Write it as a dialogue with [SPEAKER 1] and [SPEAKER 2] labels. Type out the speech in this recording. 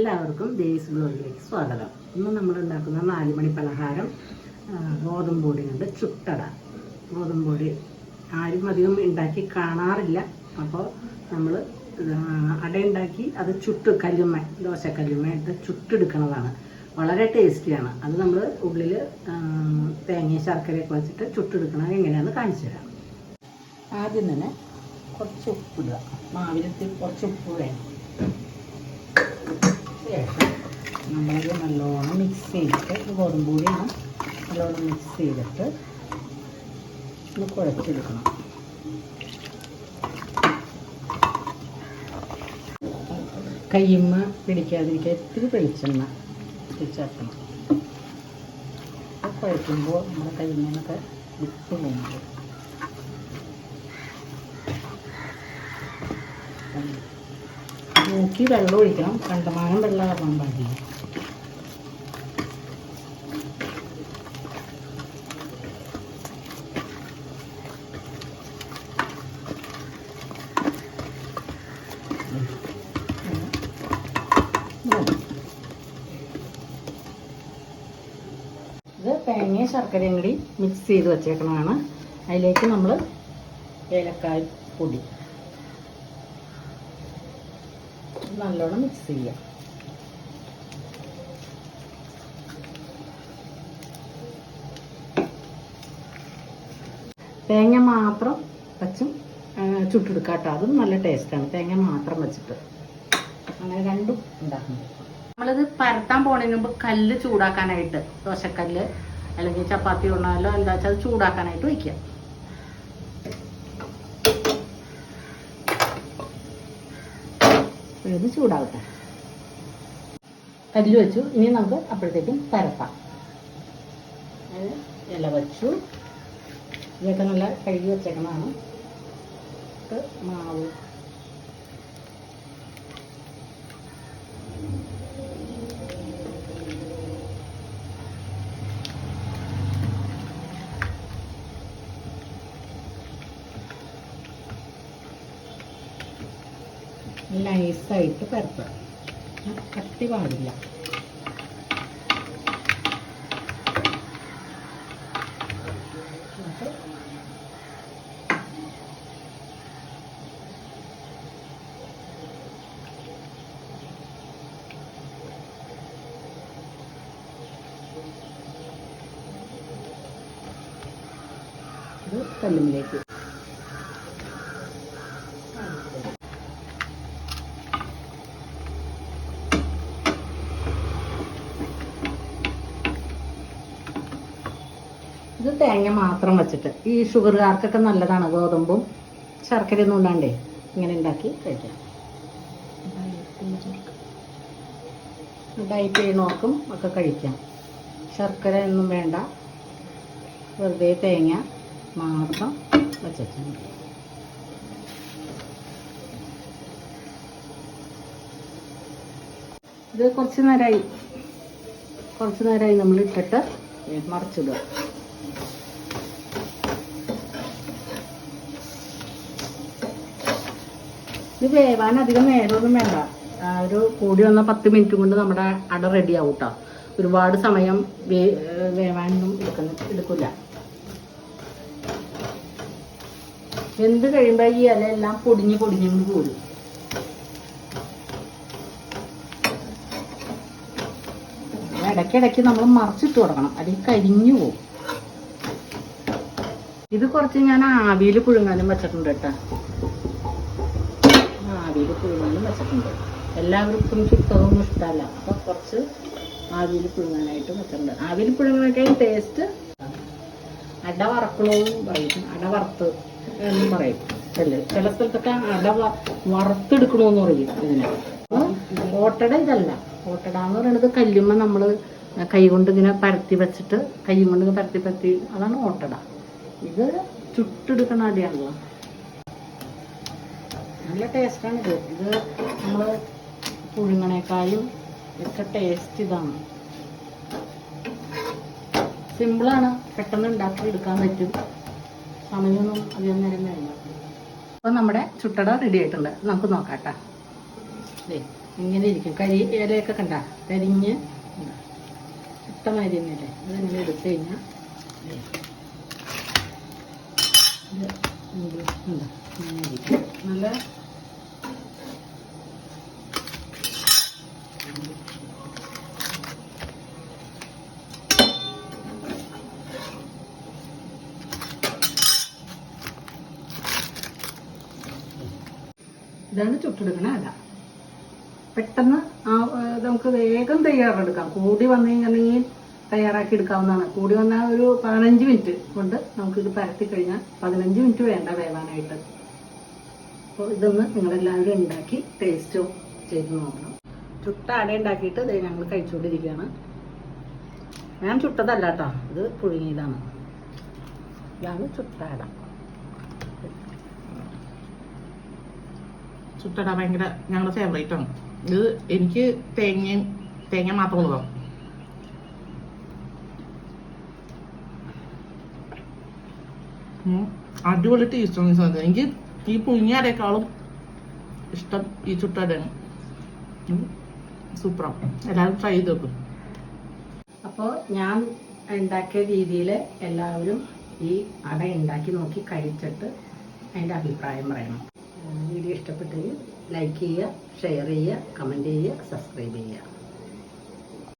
[SPEAKER 1] എല്ലാവർക്കും ദേസ് ബ്ലോഗിലേക്ക് സ്വാഗതം. ഇന്ന് നമ്മൾ ഉണ്ടാക്കുന്ന നാല് മണി പലഹാരം ഗോതമ്പൊടി ഗോതമ്പ് പൊടി കൊണ്ട് ചുട്ടട ഗോതമ്പ് പൊടി ആരും അധികം ഉണ്ടാക്കി കാണാറില്ല. അപ്പോൾ നമ്മൾ അട ഉണ്ടാക്കി അത് ചുട്ട് കല്ലുമ്മ ദോശക്കല്ലുമ്മ ഇട്ട് ചുട്ടെടുക്കുന്നതാണ്. വളരെ ടേസ്റ്റിയാണ്. അത് നമ്മൾ ഉള്ളിൽ തേങ്ങയും ശർക്കരയൊക്കെ വെച്ചിട്ട് ചുട്ടെടുക്കണത് എങ്ങനെയാണെന്ന് കാണിച്ചു തരാം. ആദ്യം തന്നെ കുറച്ച് ഉപ്പിടുക മാവിലത്തിൽ കുറച്ച് ഉപ്പ് വേണം. നമ്മളത് നല്ലോണം മിക്സ് ചെയ്തിട്ട് ഗോതമ്പ് പൊടിയാണ്. നല്ലോണം മിക്സ് ചെയ്തിട്ട് ഒന്ന് കുഴച്ചെടുക്കണം. കയ്യുമ്മ പിടിക്കാതിരിക്കാൻ ഇത്തിരി വെളിച്ചെണ്ണ ചേർക്കണം കുഴക്കുമ്പോൾ നമ്മുടെ കയ്യിൽ വിട്ട് പോകുന്നത് നോക്കി വെള്ളം ഒഴിക്കണം. കണ്ടമാനം വെള്ളം ഇറങ്ങാൻ പാടില്ല ഇത് തേങ്ങയും ശർക്കരയും കൂടി മിക്സ് ചെയ്ത് വെച്ചേക്കണതാണ്. അതിലേക്ക് നമ്മൾ ഏലക്കായ പൊടി. നല്ലോണം മിക്സ് ചെയ്യാം. തേങ്ങ മാത്രം വച്ചും ചുട്ടെടുക്കാട്ടോ. ചുട്ടെടുക്കാം കേട്ടോ അതും നല്ല ടേസ്റ്റാണ് തേങ്ങ മാത്രം വെച്ചിട്ട്. അങ്ങനെ രണ്ടും ഉണ്ടാക്കുന്നു നമ്മളിത് പരത്താൻ പോണതിന് മുമ്പ് കല്ല് ചൂടാക്കാനായിട്ട് ദോശക്കല്ല് അല്ലെങ്കിൽ ചപ്പാത്തി ഉണ്ണാലോ എന്താ വെച്ചാൽ അത് ചൂടാക്കാനായിട്ട് വയ്ക്കുക ഇത് ചൂടാവട്ടെ. കല്ല് വെച്ചു. ഇനി നമുക്ക് അപ്പോഴത്തേക്കും പരത്താം. ഇല വെച്ചു. ഇതൊക്കെ നല്ല കഴുകി വെച്ചേക്കണതാണ് മാവ്. നൈസായിട്ട് പരത്തണം കട്ടി പാടില്ല. ഇത് കല്ലുമ്മിലേക്ക് ഇത് തേങ്ങ മാത്രം വെച്ചിട്ട്. ഈ ഷുഗറുകാർക്കൊക്കെ നല്ലതാണ്. ഗോതമ്പും ശർക്കരയൊന്നും ഉണ്ടാണ്ടേ ഇങ്ങനെ ഉണ്ടാക്കി കഴിക്കാം. ഡയറ്റ് ചെയ്യണവർക്കും ഒക്കെ കഴിക്കാം. ശർക്കര ഒന്നും വേണ്ട. വെറുതെ തേങ്ങ മാത്രം വെച്ചിട്ട് ഇത് കുറച്ച് നേരമായി കുറച്ച് നേരമായി നമ്മൾ ഇട്ടിട്ട് മറിച്ചിടുക. ഇത് വേവാൻ അധികം നേരമൊന്നും വേണ്ട. ഒരു കൂടി വന്ന പത്ത് മിനിറ്റ് കൊണ്ട് നമ്മുടെ അട റെഡി ആവും കേട്ടോ ഒരുപാട് സമയം വേ- വേവാനൊന്നും എടുക്കുന്ന എടുക്കില്ല വെന്ത് കഴിയുമ്പോൾ ഈ ഇലയെല്ലാം പൊടിഞ്ഞ് പൊടിഞ്ഞുകൊണ്ട് പോരും. ഇടയ്ക്കിടയ്ക്ക് നമ്മൾ മറിച്ചിട്ട് കൊടുക്കണം അല്ലെങ്കിൽ കരിഞ്ഞു പോകും ഇത് കുറച്ച് ഞാൻ ആവിയിൽ പുഴുങ്ങാനും വെച്ചിട്ടുണ്ട് കേട്ടോ ആവിയിൽ പുഴുങ്ങാനും വെച്ചിട്ടുണ്ട്. എല്ലാവർക്കും ചുട്ടതൊന്നും ഇഷ്ടമല്ല. അപ്പോൾ കുറച്ച് ആവിയിൽ പുഴുങ്ങാനായിട്ട് വെച്ചിട്ടുണ്ട്. ആവിയിൽ പുഴുങ്ങാനൊക്കെ ടേസ്റ്റ് അട വറക്കണമെന്നും പറയും. അട വറുത്ത് എന്നും പറയും. അല്ലേ ചില സ്ഥലത്തൊക്കെ അട വറുത്തെടുക്കണമെന്ന് പറയും ഇതിനെ. ഓട്ടട ഇതല്ല. ഓട്ടട എന്ന് പറയുന്നത് കല്ലുമ്മ നമ്മൾ കൈ കൊണ്ട് ഇങ്ങനെ പരത്തി വെച്ചിട്ട് കൈ കൊണ്ട് പരത്തി പരത്തി അതാണ് ഓട്ടട. ഇത് ചുട്ടെടുക്കണ അടയാണല്ലോ. നല്ല ടേസ്റ്റാണ് ഇത്. ഇത് നമ്മൾ പുഴുങ്ങണേക്കാളും ഒക്കെ ടേസ്റ്റ് ഇതാണ്. സിമ്പിളാണ് പെട്ടെന്ന് ഉണ്ടാക്കി എടുക്കാൻ പറ്റും. സമയമൊന്നും അധികം നേരം വേണ്ട. അപ്പോൾ നമ്മുടെ ചുട്ടട റെഡി ആയിട്ടുണ്ട്. നമുക്ക് നോക്കാം കേട്ടോ ദേ ഇങ്ങനെ ഇരിക്കും. കരി ഇലയൊക്കെ കണ്ട? കരിഞ്ഞ് ചുട്ടമാരി തന്നെയല്ലേ? അതിങ്ങനെ എടുത്തു കഴിഞ്ഞാൽ നല്ല ഇതാണ് ചുട്ടെടുക്കണ അല പെട്ടെന്ന് ആ നമുക്ക് വേഗം തയ്യാറെടുക്കാം. കൂടി വന്നു കഴിഞ്ഞിട്ടുണ്ടെങ്കിൽ തയ്യാറാക്കി എടുക്കാവുന്നതാണ്. കൂടി വന്നാൽ ഒരു പതിനഞ്ച് മിനിറ്റ് കൊണ്ട് നമുക്കിത് പരത്തി കഴിഞ്ഞാൽ പതിനഞ്ച് മിനിറ്റ് വേണ്ട വേവാനായിട്ട്. അപ്പോൾ ഇതൊന്ന് നിങ്ങളെല്ലാവരും ഉണ്ടാക്കി ടേസ്റ്റോ ചെയ്ത് നോക്കണം. ചുട്ട അട ഉണ്ടാക്കിയിട്ട് ഇത് ഞങ്ങൾ കഴിച്ചുകൊണ്ടിരിക്കുകയാണ്. ഞാൻ ചുട്ടതല്ല കേട്ടോ. ഇത് പുഴുങ്ങിയതാണ്. ഇതാണ് ചുട്ട അട.
[SPEAKER 2] ചുട്ടട ഭയങ്കര ഞങ്ങളുടെ ഫേവറേറ്റ് ആണ്. ഇത് എനിക്ക് തേങ്ങയും തേങ്ങ മാത്രം ഉള്ളതാണ് അടിപൊളി ടേസ്റ്റ് ആണ് സാധനം. എനിക്ക് ഈ പുഴുങ്ങിയ അടയേക്കാളും ഇഷ്ടം ഈ ചുട്ടടയാണ്. സൂപ്പറാണ് എല്ലാവരും ട്രൈ ചെയ്ത് നോക്കും.
[SPEAKER 1] അപ്പോൾ ഞാൻ ഉണ്ടാക്കിയ രീതിയിൽ എല്ലാവരും ഈ അട ഉണ്ടാക്കി നോക്കി കഴിച്ചിട്ട് അതിന്റെ അഭിപ്രായം പറയണം. വീഡിയോ ഇഷ്ടപ്പെട്ടെങ്കിൽ ലൈക്ക് ചെയ്യുക ഷെയർ ചെയ്യുക കമന്റ് ചെയ്യുക സബ്സ്ക്രൈബ് ചെയ്യുക.